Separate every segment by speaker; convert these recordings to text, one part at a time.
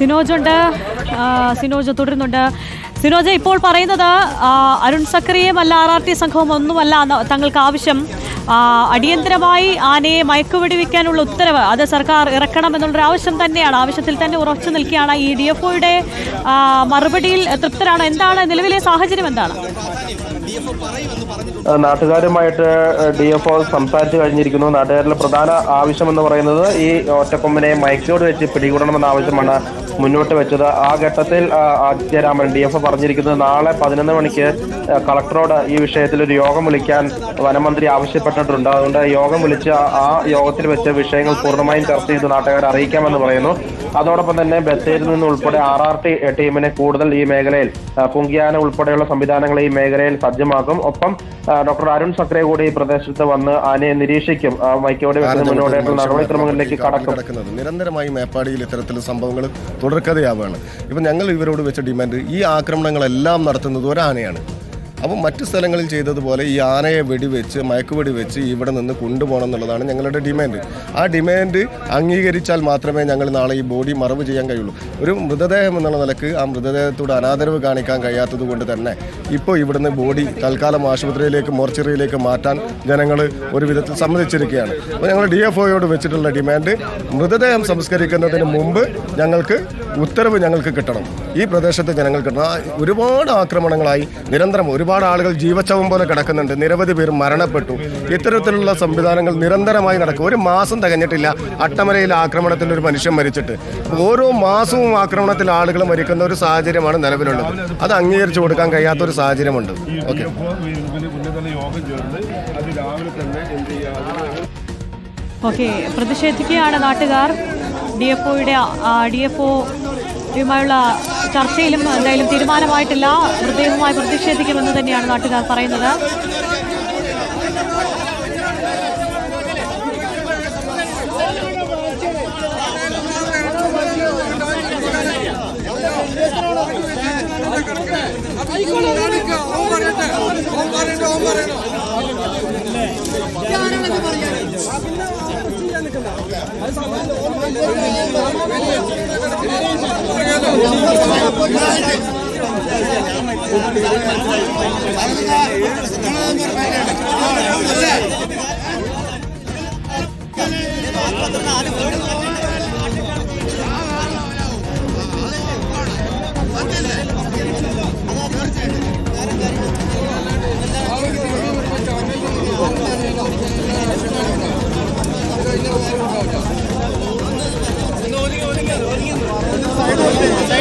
Speaker 1: സിനോജ് ഉണ്ട് സിനോജ് തുടരുന്നുണ്ട്. സിനോജ് ഇപ്പോൾ പറയുന്നത് അരുൺ സക്രിയയും അല്ല ആർ ആർ ടി സംഘവും ഒന്നുമല്ല തങ്ങൾക്ക് ആവശ്യം. അടിയന്തരമായി ആനയെ മയക്കുവെടിവെക്കാനുള്ള ഉത്തരവ് അത് സർക്കാർ ഇറക്കണം എന്നുള്ളൊരു ആവശ്യം തന്നെയാണ്. ആവശ്യത്തിൽ തന്നെ ഉറച്ചു നിൽക്കുകയാണ് ഈ ഡി എഫ് ഒയുടെ മറുപടിയിൽ തൃപ്തരാണ്. എന്താണ് നിലവിലെ സാഹചര്യം എന്താണ്?
Speaker 2: നാട്ടുകാരുമായിട്ട് ഡി എഫ് ഒ സംസാരിച്ചു കഴിഞ്ഞിരിക്കുന്നു. നാട്ടുകാരിലെ പ്രധാന ആവശ്യം എന്ന് പറയുന്നത് ഈ ഒറ്റക്കൊമ്പിനെ മയക്കോട് വെച്ച് പിടികൂടണമെന്ന ആവശ്യമാണ് മുന്നോട്ട് വെച്ചത്. ആ ഘട്ടത്തിൽ ആദിത്യരാമൻ ഡി എഫ് പറഞ്ഞിരിക്കുന്നത് നാളെ പതിനൊന്ന് മണിക്ക് കളക്ടറോട് ഈ വിഷയത്തിൽ ഒരു യോഗം വിളിക്കാൻ വനമന്ത്രി ആവശ്യപ്പെട്ടിട്ടുണ്ട്. അതുകൊണ്ട് യോഗം വിളിച്ച് ആ- യോഗത്തിൽ വെച്ച് വിഷയങ്ങൾ പൂർണമായും ചർച്ച ചെയ്ത് നാട്ടുകാരെ അറിയിക്കാമെന്ന് പറയുന്നു. അതോടൊപ്പം തന്നെ ബത്തേരിൽ നിന്ന് ഉൾപ്പെടെ ആർ ആർ ടി ടീമിനെ കൂടുതൽ ഈ മേഖലയിൽ പുങ്കിയാന ഉൾപ്പെടെയുള്ള സംവിധാനങ്ങൾ ഈ മേഖലയിൽ സജ്ജമാക്കും. ഒപ്പം ഡോക്ടർ അരുൺ സക്രെ കൂടി ഈ പ്രദേശത്ത് വന്ന് ആനയെ നിരീക്ഷിക്കും. മൈക്കോട് വെക്കുന്ന മുന്നോടിയായിട്ടുള്ള നടപടിക്രമങ്ങളിലേക്ക് കടക്കും.
Speaker 3: നിരന്തരമായി മേപ്പാടിയിൽ ഇത്തരത്തിലുള്ള സംഭവങ്ങൾ തുടർക്കഥയാവുകയാണ്. ഇപ്പം ഞങ്ങൾ ഇവരോട് വെച്ച ഡിമാൻഡ് ഈ ആക്രമണങ്ങളെല്ലാം നടത്തുന്നത് ഒരാനയാണ്. അപ്പം മറ്റു സ്ഥലങ്ങളിൽ ചെയ്തതുപോലെ ഈ ആനയെ വെടിവെച്ച് മയക്കുവെടി വെച്ച് ഇവിടെ നിന്ന് കൊണ്ടുപോകണം എന്നുള്ളതാണ് ഞങ്ങളുടെ ഡിമാൻഡ്. ആ ഡിമാൻഡ് അംഗീകരിച്ചാൽ മാത്രമേ ഞങ്ങൾ നാളെ ഈ ബോഡി മറവ് ചെയ്യാൻ കഴിയുള്ളൂ. ഒരു മൃതദേഹം എന്നുള്ള നിലയ്ക്ക് ആ മൃതദേഹത്തോട് അനാദരവ് കാണിക്കാൻ കഴിയാത്തത് കൊണ്ട് തന്നെ ഇപ്പോൾ ഇവിടുന്ന് ബോഡി തൽക്കാലം ആശുപത്രിയിലേക്ക് മോർച്ചറിയിലേക്ക് മാറ്റാൻ ജനങ്ങൾ ഒരു വിധത്തിൽ സമ്മതിച്ചിരിക്കുകയാണ്. അപ്പോൾ ഞങ്ങൾ ഡി എഫ് ഒയോട് വെച്ചിട്ടുള്ള ഡിമാൻഡ് മൃതദേഹം സംസ്കരിക്കുന്നതിന് മുമ്പ് ഞങ്ങൾക്ക് ഉത്തരവ് ഞങ്ങൾക്ക് കിട്ടണം. ഈ പ്രദേശത്തെ ജനങ്ങൾ കിട്ടണം. ഒരുപാട് ആക്രമണങ്ങളായി നിരന്തരം ഒരുപാട് ആളുകൾ ജീവച്ചവം പോലെ കിടക്കുന്നുണ്ട്. നിരവധി പേർ മരണപ്പെട്ടു. ഇത്തരത്തിലുള്ള സംവിധാനങ്ങൾ നിരന്തരമായി നടക്കും. ഒരു മാസം തികഞ്ഞിട്ടില്ല. അട്ടമരയിൽ ആക്രമണത്തിൽ ഒരു മനുഷ്യൻ മരിച്ചിട്ട്. ഓരോ മാസവും ആക്രമണത്തിൽ ആളുകൾ മരിക്കുന്ന ഒരു സാഹചര്യമാണ് നിലവിലുള്ളത്. അത് അംഗീകരിച്ചു കൊടുക്കാൻ കഴിയാത്ത ഒരു സാഹചര്യമുണ്ട്. ഓക്കെ.
Speaker 1: ഓക്കെ. പ്രതിഷേധിക്കുകയാണ് നാട്ടുകാർ. ഡി എഫ് ഒയുടെ ഡി എഫ് ഒയുമായുള്ള ചർച്ചയിലും എന്തായാലും തീരുമാനമായിട്ടില്ല. മൃതദേഹവുമായി പ്രതിഷേധിക്കുമെന്ന് തന്നെയാണ് നാട്ടുകാർ പറയുന്നത്.
Speaker 4: நாலு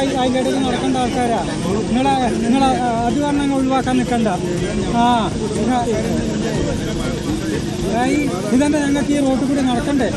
Speaker 4: അതിന്റെ ഇടയിൽ നടക്കേണ്ട ആൾക്കാരാ? നിങ്ങൾ നിങ്ങൾ അത് കാരണം ഒഴിവാക്കാൻ നിൽക്കണ്ട. ആ ഇതന്നെ ഞങ്ങൾക്ക് ഈ റോട്ടിൽ കൂടി നടക്കണ്ടേ?